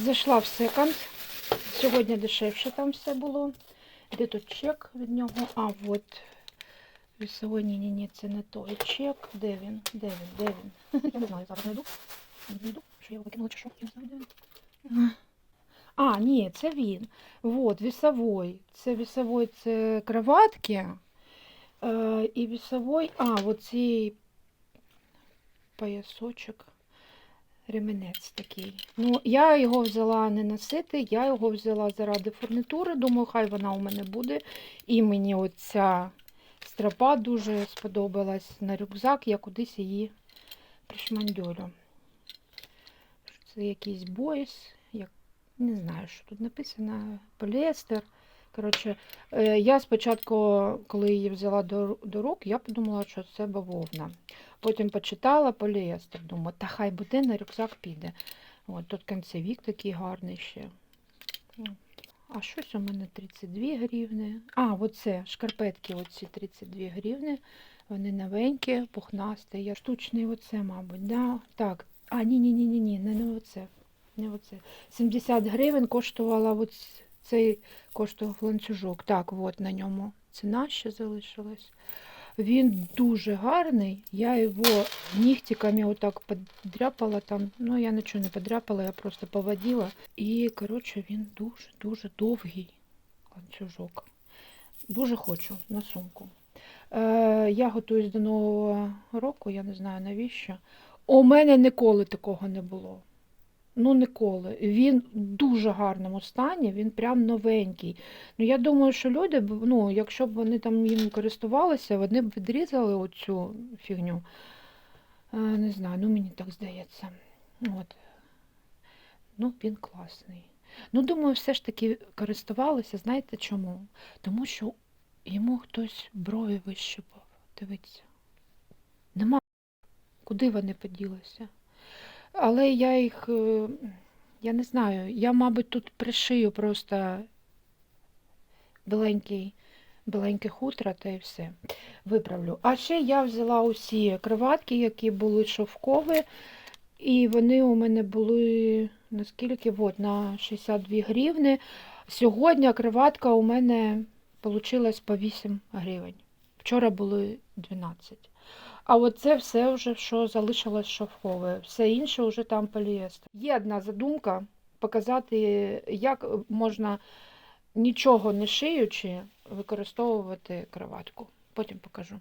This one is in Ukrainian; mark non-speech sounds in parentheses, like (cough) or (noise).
зайшла в секонд. Сьогодні дешевше там все було. Де тут чек від нього? А, от. Вісовий, ні, ні, це не той чек. Де він? Де він? Де він? (laughs) Я не знаю, зараз знайду. Знайду, що я його викинула чи що, я не знаю, де він. А, ні, це він. Вот, весовой. Це весовой, це кроватки. Е, і весовой, а, оцей поясочок. Ремінець такий. Ну, я його взяла не носити, я його взяла заради фурнітури. Думаю, хай вона у мене буде. І мені оця стропа дуже сподобалась на рюкзак, я кудись її пришмандюрю. Це якийсь бойс, як... не знаю, що тут написано, поліестер. Коротше, е, я спочатку, коли її взяла до, до рук, я подумала, що це бавовна. Потім почитала поліестер, думаю, та хай буде, на рюкзак піде. От тут кінцевік такий гарний ще. А щось у мене 32 гривни. А, оце, шкарпетки оці 32 гривни. Вони новенькі, пухнасті. Я штучний оце, мабуть. Да? Так. А, ні, ні, не оце. Не оце. 70 гривень коштувала ось цей коштував ланцюжок. Так, от на ньому ціна ще залишилась. Він дуже гарний. Я його нігтиками отак подряпала там. Ну, я нічого не подряпала, я просто поводила. І, коротше, він дуже-дуже довгий ланцюжок. Дуже хочу на сумку. Е, я готуюсь до Нового року, я не знаю навіщо. У мене ніколи такого не було. Ну, ніколи. Він в дуже гарному стані, він прям новенький. Ну, я думаю, що люди, ну, якщо б вони там їм користувалися, вони б відрізали оцю фігню. Е, не знаю, ну мені так здається. От. Ну, він класний. Ну, думаю, все ж таки користувалися. Знаєте чому? Тому що йому хтось брові вищипав. Дивіться. Нема. Куди вони поділися? Але я їх, е, я не знаю, я, мабуть, тут пришию просто біленький, біленьке хутро та і все. Виправлю. А ще я взяла усі кроватки, які були шовкові, і вони у мене були наскільки от, на 62 гривни. Сьогодні кроватка у мене вийшла по 8 гривень. Вчора було 12. А це все вже, що залишилось шовкове. Все інше вже там поліестер. Є одна задумка показати, як можна нічого не шиючи використовувати кроватку. Потім покажу.